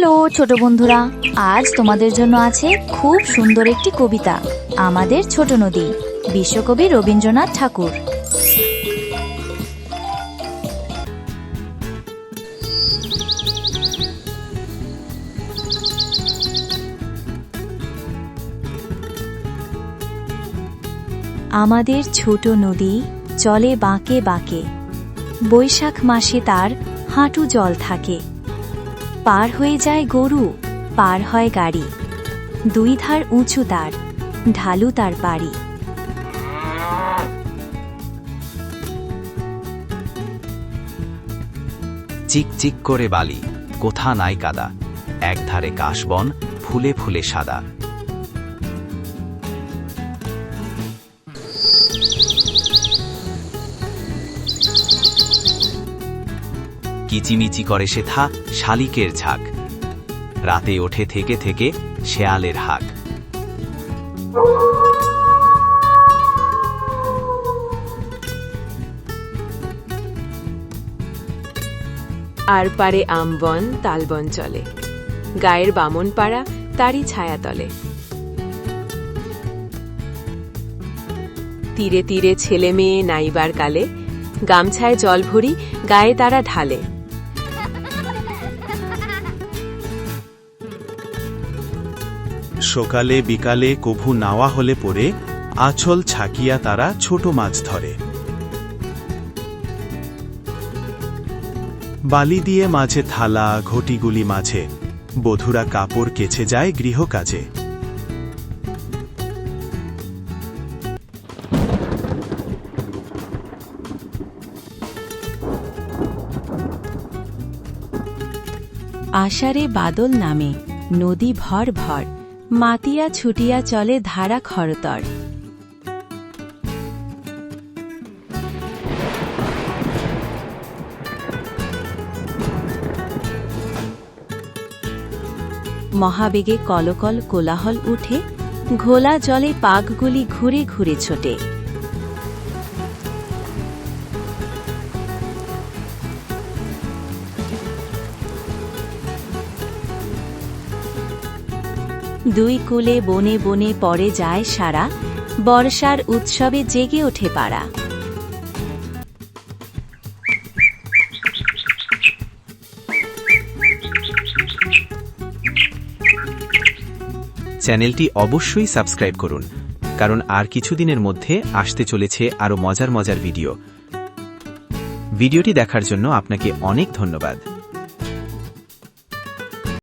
Hello, ছোট বন্ধুরা। আজ তোমাদের জন্য আছে খুব সুন্দর একটি কবিতা, আমাদের ছোট নদী, বিশ্বকবি রবীন্দ্রনাথ ঠাকুর। আমাদের ছোট নদী চলে বাঁকে বাঁকে, বৈশাখ মাসে তার হাঁটু জল থাকে। পার হয়ে যায় গরু, পার হয় গাড়ি। দুই ধার উঁচু তার, ঢালু তার বাড়ি চিকচিক করে বালি, কোথা নাই কাদা। একধারে কাশবন ফুলে ফুলে সাদা। কিচিমিচি করে সে সেথা শালিকের ঝাঁক। রাতে ওঠে থেকে থেকে শেয়ালের হাক। আর পারে আমবন তালবন চলে। গায়ের বামন পাড়া, তারই ছায়া তলে। তীরে তীরে ছেলে মেয়ে নাইবার কালে, গামছায় জল ভরি গায়ে তারা ঢালে। সকালে, বিকালে কভু নাওয়া হলে পরে আঁচল ছাকিয়া তারা ছোট মাছ ধরে। বালি দিয়ে মাঝে থালা, ঘটিগুলি মাঝে, বধুরা কাপড় কেচে যায় গৃহকাজে। আষাঢ়ে বাদল নামে, নদী ভর ভর। মাতিয়া ছুটিয়া চলে ধারা খরতর। মহাবেগে কলকল কোলাহল উঠে ঘোলা জলে পাকগুলি ঘুরে ঘুরে ছোটে। দুই কুলে বনে বনে পড়ে যায় সারা, বর্ষার উৎসবে জেগে ওঠে পাড়া। চ্যানেলটি অবশ্যই সাবস্ক্রাইব করুন, কারণ আর কিছুদিনের মধ্যে আসতে চলেছে আরও মজার মজার ভিডিও। ভিডিওটি দেখার জন্য আপনাকে অনেক ধন্যবাদ।